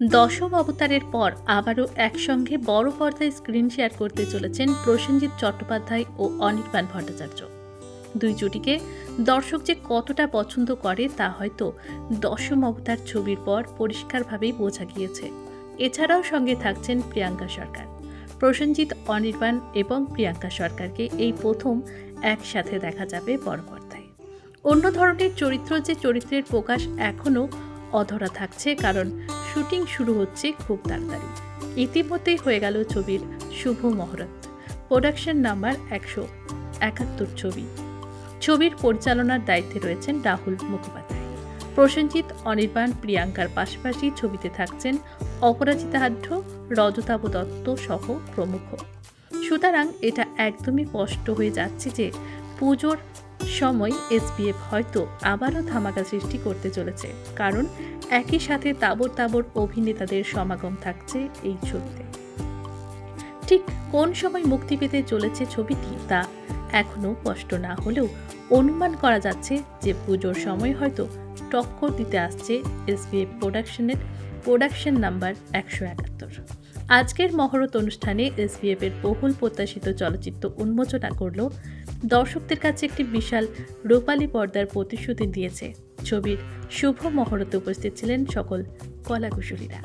দশম অবতারের পর আবারও একসঙ্গে বড় পর্দায় স্ক্রিন শেয়ার করতে চলেছেন প্রসেনজিৎ চট্টোপাধ্যায় ও অনির্বাণ ভট্টাচার্য। দুই জুটিকে দর্শক যে কতটা পছন্দ করে তা হয়তো দশম অবতার ছবির পর পরিষ্কারভাবেই বোঝা গিয়েছে। এছাড়াও সঙ্গে থাকছেন প্রিয়াঙ্কা সরকার। প্রসেনজিৎ, অনির্বাণ এবং প্রিয়াঙ্কা সরকারকে এই প্রথম একসাথে দেখা যাবে বড় পর্দায়। অন্য ধরনের চরিত্র যে চরিত্রের প্রকাশ এখনও অধরা থাকছে কারণ শুটিং শুরু হচ্ছে খুব তাড়াতাড়ি। ইতিমধ্যেই হয়ে গেল ছবির শুভ মহরত। প্রোডাকশন নাম্বার একশো একাত্তর ছবি। ছবির পরিচালনার দায়িত্বে রয়েছেন রাহুল মুখোপাধ্যায়। প্রসেনজিৎ, অনির্বাণ, প্রিয়াঙ্কার পাশাপাশি ছবিতে থাকছেন অপরাজিতা আঢ্য রজতাভ দত্ত সহ প্রমুখ। সুতরাং এটা একদমই স্পষ্ট হয়ে যাচ্ছে যে পুজোর সময় এসবিএফ হয়তো আবারও ধামাকা সৃষ্টি করতে চলেছে, কারণ একই সাথে তাবর তাবর অভিনেতাদের সমাগম থাকছে এই ছবিতে। ঠিক কোন সময় মুক্তি পেতে চলেছে ছবিটি তা এখনও স্পষ্ট না হলেও অনুমান করা যাচ্ছে যে পুজোর সময় হয়তো টক্কর দিতে আসছে এসবিএফ প্রোডাকশনের প্রোডাকশন নাম্বার একশো একাত্তর। আজকের মহরত অনুষ্ঠানে এসবিএফ এর বহুল প্রত্যাশিত চলচ্চিত্র উন্মোচনা করল দর্শকদের কাছে একটি বিশাল রূপালী পর্দার প্রতিশ্রুতি দিয়েছে। ছবির শুভ মহরতে উপস্থিত ছিলেন সকল কলাকুশলীরা।